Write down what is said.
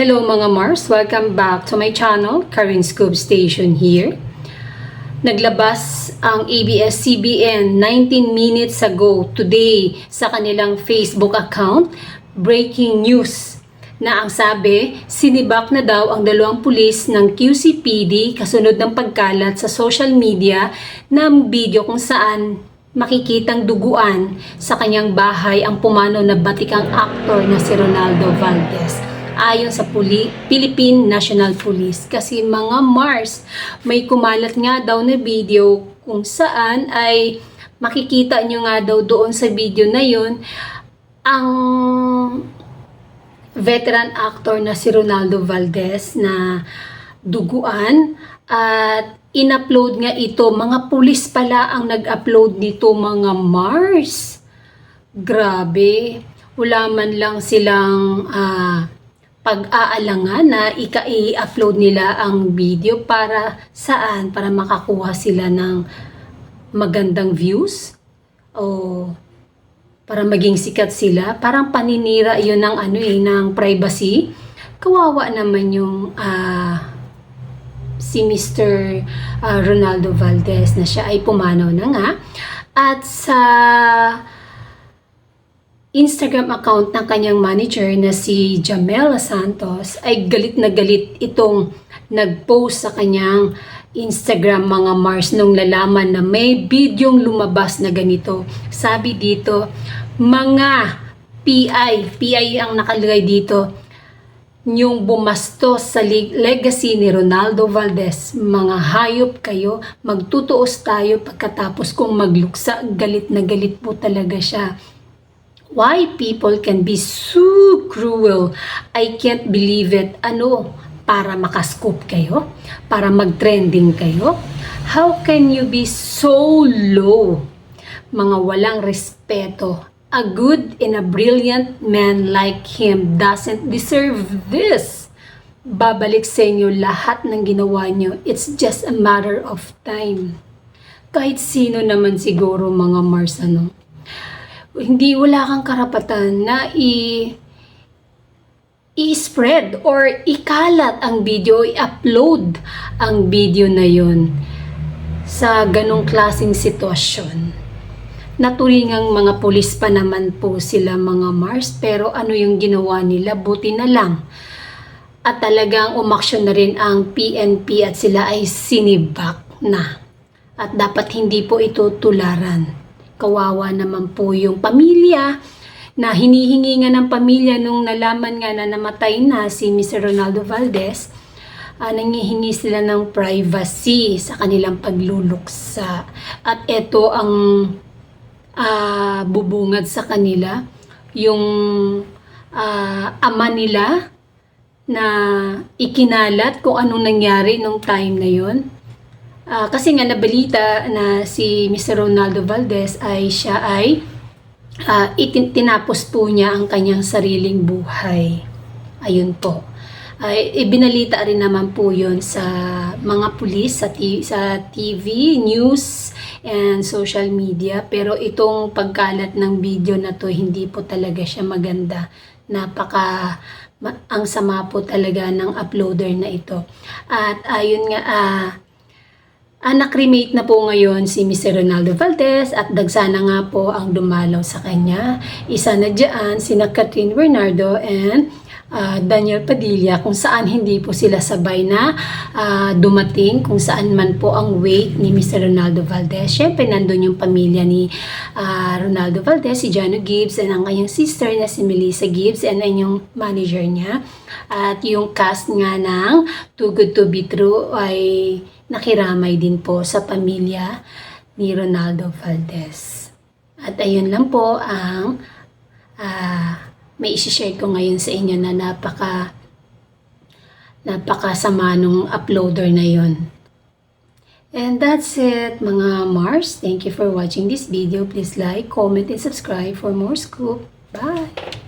Hello mga Mars, welcome back to my channel, Karin Scoop Station here. Naglabas ang ABS-CBN 19 minutes ago today sa kanilang Facebook account, breaking news na ang sabi, sinibak na daw ang dalawang pulis ng QCPD kasunod ng pagkalat sa social media ng video kung saan makikitang duguan sa kanyang bahay ang pumano na batikang aktor na si Ronaldo Valdez ayon sa Puli, Philippine National Police. Kasi mga Mars, may kumalat nga daw na video kung saan ay makikita nyo nga daw doon sa video na yon ang veteran actor na si Ronaldo Valdez na duguan at in-upload nga ito. Mga pulis pala ang nag-upload nito mga Mars. Grabe. Wala man lang silang ah, pag-aalangan na ika-i-upload nila ang video para saan? Para makakuha sila ng magandang views? O para maging sikat sila? Parang paninira yun ng ano eh, ng privacy. Kawawa naman yung ah, si Mr. ah, Ronaldo Valdez na siya ay pumanaw na nga. At sa Instagram account ng kanyang manager na si Jamela Santos ay galit na galit itong nag-post sa kanyang Instagram mga Mars nung lalaman na may bidyong lumabas na ganito. Sabi dito, mga PI, PI ang nakalagay dito, yung bumastos sa leg- legacy ni Ronaldo Valdez. Mga hayop kayo, magtutuos tayo pagkatapos kung magluksa. Galit na galit po talaga siya. Why people can be so cruel? I can't believe it. Ano? Para makascoop kayo? Para mag-trending kayo? How can you be so low? Mga walang respeto. A good and a brilliant man like him doesn't deserve this. Babalik sa inyo lahat ng ginawa nyo. It's just a matter of time. Kahit sino naman siguro mga Mars ano hindi wala kang karapatan na i i-spread or ikalat ang video, i-upload ang video na yon sa ganong klasing sitwasyon. Naturingang mga pulis pa naman po sila mga Mars pero ano yung ginawa nila buti na lang. At talagang umaksyon na rin ang PNP at sila ay sinibak na. At dapat hindi po ito tularan kawawa naman po yung pamilya na hinihingi nga ng pamilya nung nalaman nga na namatay na si Mr. Ronaldo Valdez, uh, nangihingi sila ng privacy sa kanilang pagluluksa. At ito ang ah, bubungad sa kanila, yung ah, ama nila na ikinalat kung anong nangyari nung time na yon Ah, kasi nga nabalita na si Mr. Ronaldo Valdez ay siya ay ah, itin- tinapos po niya ang kanyang sariling buhay. Ayun po. Ay ibinalita rin naman po yon sa mga pulis sa, t- sa TV, news, and social media. Pero itong pagkalat ng video na to, hindi po talaga siya maganda. Napaka ang sama po talaga ng uploader na ito. At ayun nga, ah, Anak remake na po ngayon si Mr. Ronaldo Valdez at dagsana nga po ang dumalaw sa kanya. Isa na dyan, sina Catherine Bernardo and ah, Daniel Padilla kung saan hindi po sila sabay na ah, dumating kung saan man po ang wake ni Mr. Ronaldo Valdez. Siyempre, nandun yung pamilya ni ah, Ronaldo Valdez, si Jano Gibbs and ang kanyang sister na si Melissa Gibbs and ang yung manager niya. At yung cast nga ng Too Good To Be True ay nakiramay din po sa pamilya ni Ronaldo Valdez. At ayun lang po ang ah, may isi-share ko ngayon sa inyo na napaka napakasama nung uploader na yon. And that's it mga Mars. Thank you for watching this video. Please like, comment, and subscribe for more scoop. Bye!